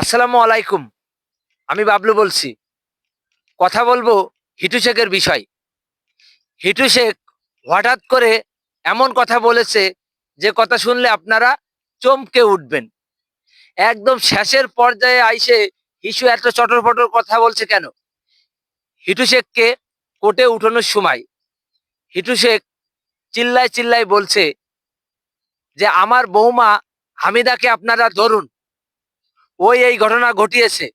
আসসালামু আলাইকুম। আমি বাবলু বলছি। কথা বলব হিটু শেখের বিষয়। হিটু শেখ হঠাৎ করে এমন কথা বলেছে যে কথা শুনলে আপনারা চমকে উঠবেন। একদম শেষের পর্যায়ে আইসে হিসু এত চটর পটর কথা বলছে কেন? হিটু শেখকে কোর্টে উঠানোর সময় হিটু শেখ চিল্লায় চিল্লায় বলছে যে, আমার বৌমা হামিদাকে আপনারা ধরুন। ওই এই ঘটনা ঘটিয়েছে।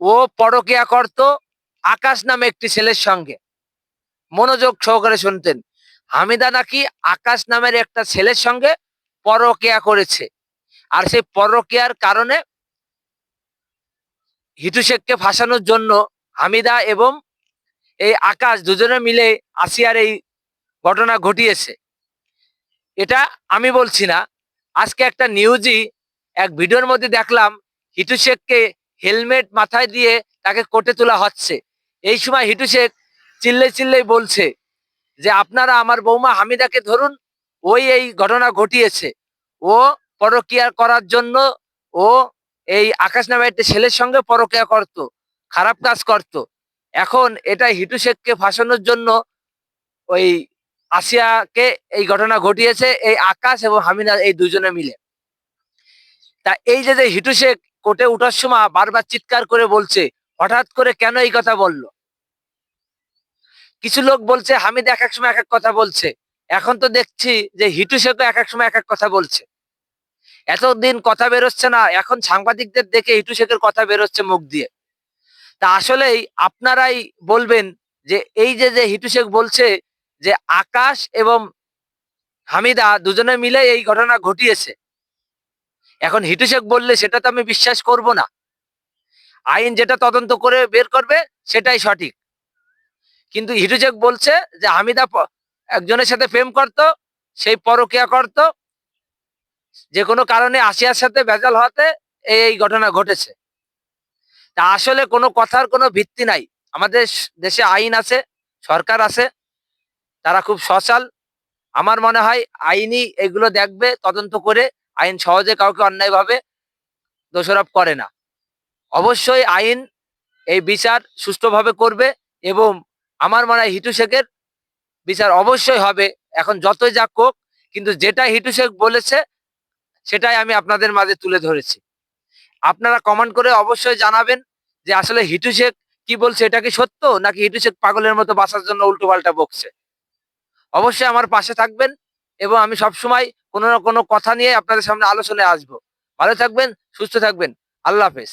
ও পরকিয়া করত আকাশ নামে একটি ছেলের সঙ্গে। মনোযোগ সহকারে শুনতেন। হামিদা নাকি আকাশ নামের একটা ছেলের সঙ্গে পরকিয়া করেছে। আর সেই পরকিয়ার কারণে হিটু শেখকে ফাঁসানোর জন্য হামিদা এবং এই আকাশ দুজনে মিলে আসিয়ার এই ঘটনা ঘটিয়েছে। এটা আমি বলছি না। আজকে একটা নিউজই এক ভিডিওর মধ্যে দেখলাম হিটু শেখকে হেলমেট মাথায় দিয়ে তাকে কোটে তোলা হচ্ছে। এই সময় হিটু শেখ চিল্লে চিল্লেই বলছে যে, আপনারা আমার বৌমা হামিদাকে ধরুন, ওই এই ঘটনা ঘটিয়েছে। ও পরকিয়া করার জন্য ও এই আকাশ নামে একটা ছেলের সঙ্গে পরকিয়া করত, খারাপ কাজ করত। এখন এটা হিটু শেখকে ফাঁসানোর জন্য ওই আসিয়াকে এই ঘটনা ঘটিয়েছে, এই আকাশ এবং হামিনা এই দুজনে মিলে। তা এই যে যে হিটু শেখ কোর্টে উঠার সময় বারবার চিৎকার করে বলছে, হঠাৎ করে কেন এই কথা বলল? কিছু লোক বলছে, হামিদ এক এক সময় এক এক কথা বলছে। এখন তো দেখছি যে হিটু শেখও এক এক সময় এক এক কথা বলছে। এতদিন কথা বেরোচ্ছে না, এখন সাংবাদিকদের দেখে হিটু শেখের কথা বেরোচ্ছে মুখ দিয়ে। তা আসলেই আপনারাই বলবেন যে এই যে যে হিটু শেখ বলছে যে আকাশ এবং হামিদা দুজনে মিলে এই ঘটনা ঘটিয়েছে। এখন হিটু বললে সেটা তো আমি বিশ্বাস করব না। আইন যেটা তদন্ত করে বের করবে, সেটাই সঠিক। কিন্তু হিটু শেখ বলছে যে, হামিদা একজনের সাথে প্রেম করত, সেই পরকিয়া করত। যে কোনো কারণে আসিয়ার সাথে ভেজাল হওয়াতে এই ঘটনা ঘটেছে। তা আসলে কোনো কথার কোনো ভিত্তি নাই। আমাদের দেশে আইন আছে, সরকার আছে, তারা খুব সচাল। আমার মনে হয় আইনই এগুলো দেখবে, তদন্ত করে আইন সহজে কাউকে অন্যায়ভাবে দোষারোপ করে না। অবশ্যই আইন এই বিচার সুষ্ঠুভাবে করবে এবং আমার মনে হয় হিটু শেখের বিচার অবশ্যই হবে। এখন যতই যাক হোক, কিন্তু যেটা হিটু শেখ বলেছে, সেটাই আমি আপনাদের মাঝে তুলে ধরেছি। আপনারা কমেন্ট করে অবশ্যই জানাবেন যে আসলে হিটু শেখ কি বলছে, এটা কি সত্য? নাকি হিটু শেখ পাগলের মতো বাঁচার জন্য উল্টো পাল্টা বকছে? অবশ্যই আমার পাশে থাকবেন। এবং আমি সবসময় কোনো না কোনো কথা নিয়ে আপনাদের সামনে আলোচনায় আসব। ভালো থাকবেন, সুস্থ থাকবেন। আল্লাহ হাফেজ।